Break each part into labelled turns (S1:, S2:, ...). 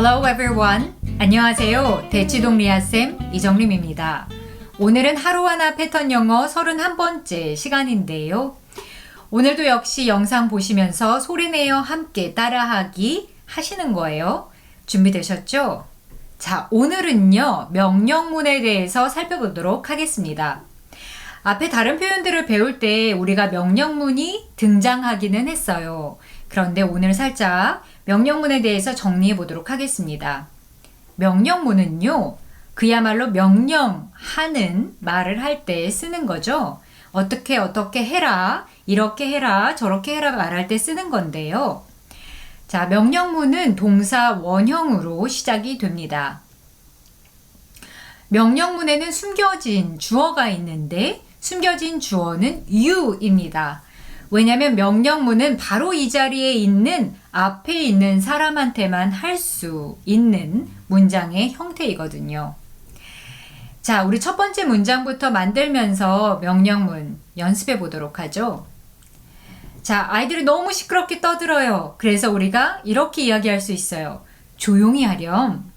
S1: Hello everyone. 안녕하세요. 대치동 리아쌤 이정림입니다. 오늘은 하루하나 패턴 영어 31번째 시간인데요. 오늘도 역시 영상 보시면서 소리내어 함께 따라하기 하시는 거예요. 준비되셨죠? 자, 오늘은요, 명령문에 대해서 살펴보도록 하겠습니다. 앞에 다른 표현들을 배울 때 우리가 명령문이 등장하기는 했어요. 그런데 오늘 살짝 명령문에 대해서 정리해 보도록 하겠습니다. 명령문은요, 그야말로 명령하는 말을 할 때 쓰는 거죠. 어떻게 어떻게 해라, 이렇게 해라, 저렇게 해라 말할 때 쓰는 건데요. 자, 명령문은 동사 원형으로 시작이 됩니다. 명령문에는 숨겨진 주어가 있는데 숨겨진 주어는 you입니다. 왜냐하면 명령문은 바로 이 자리에 있는 앞에 있는 사람한테만 할 수 있는 문장의 형태이거든요. 자, 우리 첫 번째 문장부터 만들면서 명령문 연습해 보도록 하죠. 자, 아이들이 너무 시끄럽게 떠들어요. 그래서 우리가 이렇게 이야기할 수 있어요. 조용히 하렴.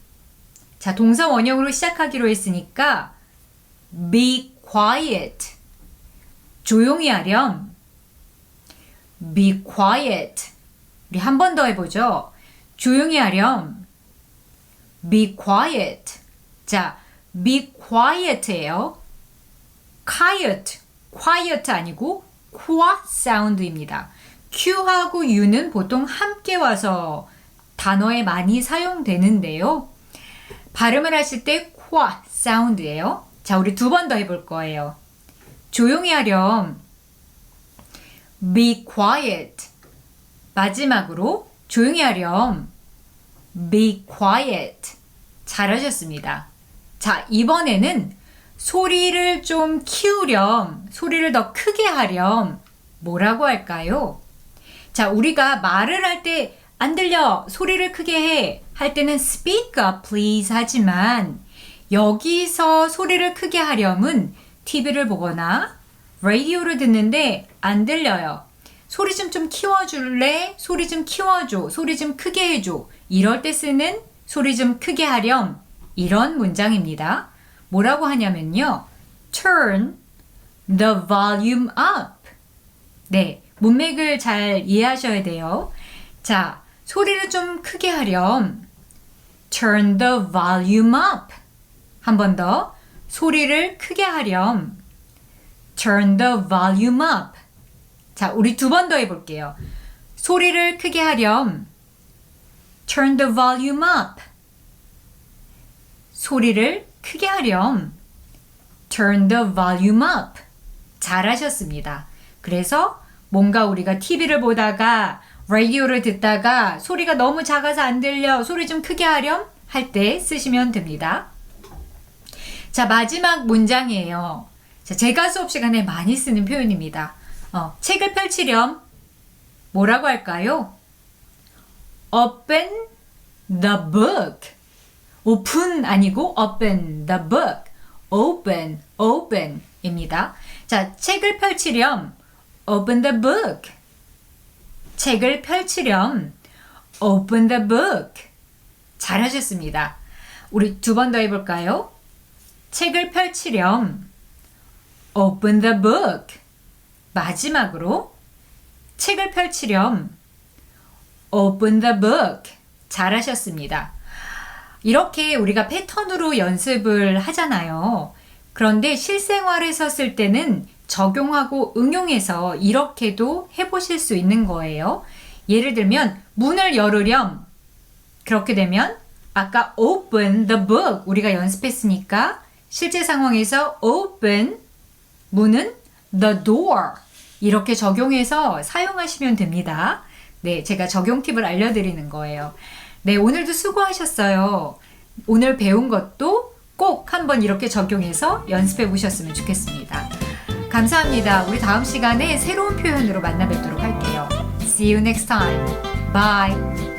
S1: 자, 동사 원형으로 시작하기로 했으니까 be quiet. 조용히 하렴. Be quiet. 우리 한 번 더 해보죠. 조용히 하렴. be quiet. 자, be quiet예요. quiet. quiet 아니고 qua 사운드입니다. Q하고 U는 보통 함께 와서 단어에 많이 사용되는데요. 발음을 하실 때 qua 사운드예요. 자, 우리 두 번 더 해볼 거예요. 조용히 하렴. Be quiet. 마지막으로 조용히 하렴. be quiet. 잘하셨습니다. 자, 이번에는 소리를 좀 키우렴, 소리를 더 크게 하렴, 뭐라고 할까요? 자, 우리가 말을 할 때 안 들려, 소리를 크게 해, 할 때는 speak up please 하지만 여기서 소리를 크게 하렴은 TV를 보거나 라디오를 듣는데 안 들려요. 소리 좀 좀 키워줄래? 소리 좀 키워줘. 소리 좀 크게 해줘. 이럴 때 쓰는 소리 좀 크게 하렴. 이런 문장입니다. 뭐라고 하냐면요. turn the volume up. 네, 문맥을 잘 이해하셔야 돼요. 자, 소리를 좀 크게 하렴. turn the volume up. 한 번 더. 소리를 크게 하렴. Turn the volume up. 자, 우리 두 번 더 해볼게요. 소리를 크게 하렴. turn the volume up. 소리를 크게 하렴. turn the volume up. 잘하셨습니다. 그래서 뭔가 우리가 TV를 보다가 라디오를 듣다가 소리가 너무 작아서 안 들려 소리 좀 크게 하렴 할 때 쓰시면 됩니다. 자 마지막 문장이에요. 자, 제가 수업 시간에 많이 쓰는 표현입니다. 어, 책을 펼치렴 뭐라고 할까요? Open the book. 오픈 아니고 open the book. open, open입니다. 자, 책을 펼치렴. open the book. 책을 펼치렴. open the book. 잘하셨습니다. 우리 두 번 더 해볼까요? 책을 펼치렴. Open the book. 마지막으로 책을 펼치렴. open the book. 잘하셨습니다. 이렇게 우리가 패턴으로 연습을 하잖아요. 그런데 실생활에서 쓸 때는 적용하고 응용해서 이렇게도 해보실 수 있는 거예요. 예를 들면, 문을 열으렴. 그렇게 되면, 아까 open the book 우리가 연습했으니까, 실제 상황에서 open, 문은 the door. 이렇게 적용해서 사용하시면 됩니다. 네, 제가 적용 팁을 알려드리는 거예요. 네, 오늘도 수고하셨어요. 오늘 배운 것도 꼭 한번 이렇게 적용해서 연습해 보셨으면 좋겠습니다. 감사합니다. 우리 다음 시간에 새로운 표현으로 만나 뵙도록 할게요. See you next time. Bye.